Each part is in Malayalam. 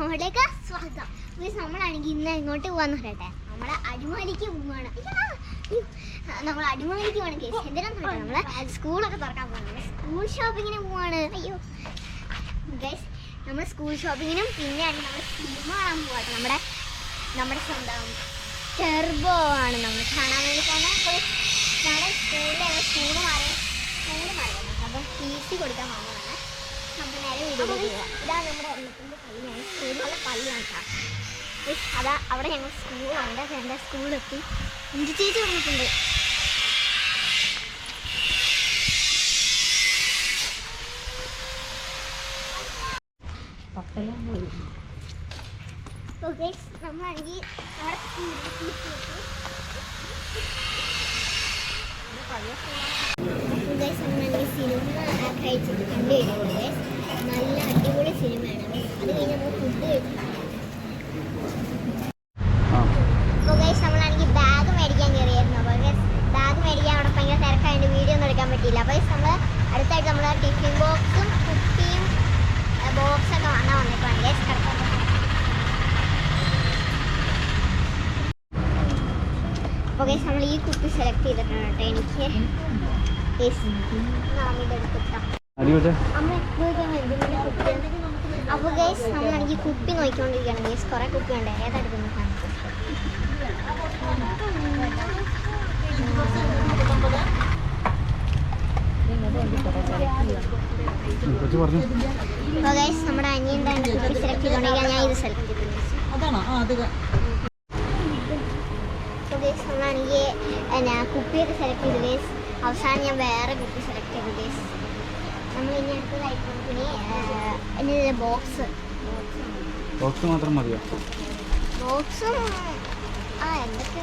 ഹോളിലേക്ക് സ്വാഗതം മീൻസ് നമ്മളാണെങ്കിൽ ഇന്ന് ഇങ്ങോട്ട് പോവാന്ന് പറയട്ടെ. നമ്മളെ അടിമാലിക്ക് പോവാണ്. നമ്മൾ അടിമാലിക്ക് പോവാണ് കേസ് എന്തിനാന്ന് പറയട്ടെ? നമ്മളെ സ്കൂളൊക്കെ തുറക്കാൻ പോകുന്നത് സ്കൂൾ ഷോപ്പിങ്ങിന് പോവാണ്. അയ്യോ. ഗൈസ് നമ്മൾ സ്കൂൾ ഷോപ്പിങ്ങിനും പിന്നെയാണ് നമ്മൾ സിനിമ കാണാൻ പോവാട്ടെ നമ്മുടെ നമ്മുടെ സ്വന്തം ടെർബോ ആണ് നമ്മൾ കാണാൻ വേണ്ടി പോകുന്നത്. നമ്മുടെ സ്കൂളിലെ സ്കൂൾ മാറി സ്കൂൾ മാറി അപ്പം ടി സി കൊടുക്കാൻ വന്നതാണ്. ഇതാണ് നമ്മുടെ എണ്ണത്തിന്റെ പള്ളിയാണ് സ്കൂളിലുള്ള പള്ളിയാണ് കേട്ടോ അതാ അവിടെ ഞങ്ങൾ സ്കൂളുണ്ട്. എന്റെ സ്കൂളിലെത്തി. അഞ്ചു ചേച്ചി വന്നിട്ടുണ്ട്. നമ്മളാണെങ്കിൽ സിനിമ കഴിച്ചിട്ട് കണ്ടു പറ്റിയില്ല അപ്പോൾ നമ്മൾ അടുത്തായിട്ട് നമ്മൾ ടിഫിൻ ബോക്സും കുപ്പിയും ബോക്സൊക്കെ വാങ്ങാൻ വന്നിട്ടുണ്ട് ഗൈസ് അപ്പോൾ ഗൈസ് നമ്മൾ ഈ കുപ്പി സെലക്ട് ചെയ്തിട്ടുണ്ട് കേട്ടോ എനിക്ക് അപ്പോൾ ഗൈസ് നമ്മളാണെങ്കിൽ കുപ്പി നോക്കിക്കൊണ്ടിരിക്കുകയാണ് ഗൈസ് കുറേ കുപ്പി ഉണ്ട് ഏതെടുക്കുന്നു കാണിച്ചു കൊച്ചു പറഞ്ഞു അപ്പോൾ ഗൈസ് നമ്മുടെ അനിയൻ സെലക്ട് ഞാൻ ഇത് സെലക്ട് ചെയ്തു. എന്നാ കുപ്പിയൊക്കെ സെലക്ട് ചെയ്തു ഗൈസ് അവസാനം ഞാൻ വേറെ കുപ്പി സെലക്ട് ചെയ്തു ഗൈസ് നമ്മൾ ഇനി ബോക്സ് ബോക്സ് മാത്രം മതിയോ? ബോക്സും ആ എന്തൊക്കെ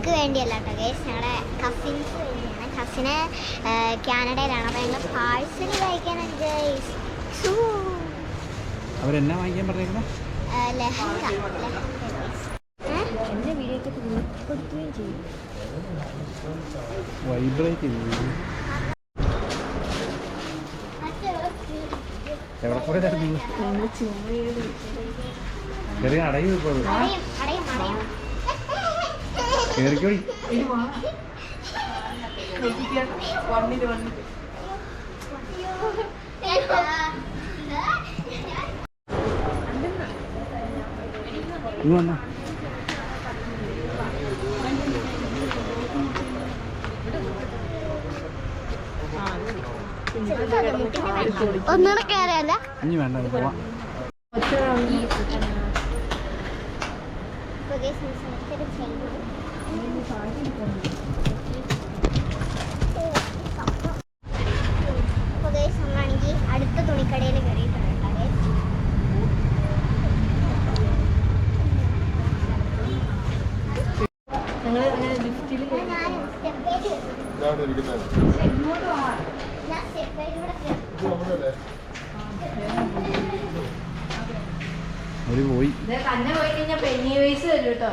ഞങ്ങൾക്ക് വേണ്ടിയല്ല കേട്ടോ ഗൈസ് ഞങ്ങളുടെ കസിൻസ് വേണ്ടിയാണ് കസിന് കാനഡയിലാണ്. അപ്പോൾ ഞങ്ങൾ പാഴ്സൽ വായിക്കാനാണ് ഗൈസ് അവരെന്നാ വാങ്ങിക്കാൻ പറഞ്ഞേക്കുന്നത് ലഹങ്ക? എന്റെ വീഡിയോക്ക് കൊടുക്കുകയും ചെയ്യും. വൈബ്രേറ്റ് എവിടെ പോയി ചുമയുടെ ചെറിയ അടയും ഇപ്പോൾ വണ്ണിൽ ഇന്ന് വന്നാ. ഒന്നുകൂടെ കയറിയല്ല ഇനി വേണ്ട പോവാം. നമ്മളാണെങ്കിൽ അടുത്ത തുണിക്കടയിൽ കയറിയിട്ടുണ്ട് ഞങ്ങൾ അങ്ങനെ ലിഫ്റ്റിൽ അവർ പോയി തന്നെ പോയി കഴിഞ്ഞാൽ പെന്നി വയസ്സ് വരും കേട്ടോ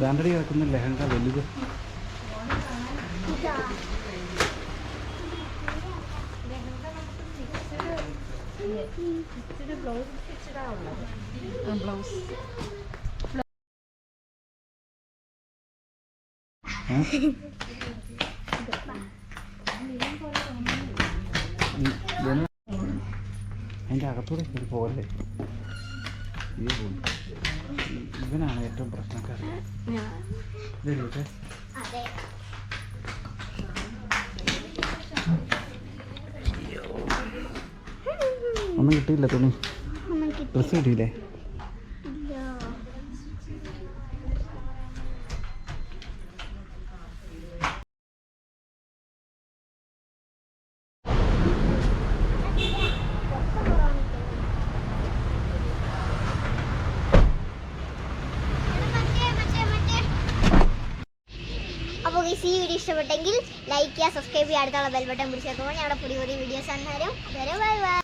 ദാണ്ടടി കിടക്കുന്ന ലെഹങ്ക വലുത് ബ്ലൗസ് അതിന്റെ അകത്തൂടെ ഒരു പോലെ ഈ പോകും ഇവനാണ് ഏറ്റവും പ്രശ്നക്കാരൻ. ഇതല്ലേ ഒന്നും കിട്ടിയില്ല തുണി. ഡ്രസ് ഡ്രസ്സ് കിട്ടിയില്ലേ? അപ്പോൾ ഈ വീഡിയോ ഇഷ്ടപ്പെട്ടെങ്കിൽ ലൈക്ക് ചെയ്യുക സബ്സ്ക്രൈബ് ചെയ്യുക അടുത്തുള്ള ബെൽബട്ടൺ പിടിച്ചേക്കുമ്പോൾ ഞങ്ങളുടെ പുതിയ പുതിയ വീഡിയോസ് അന്നേരം ബൈ ബൈ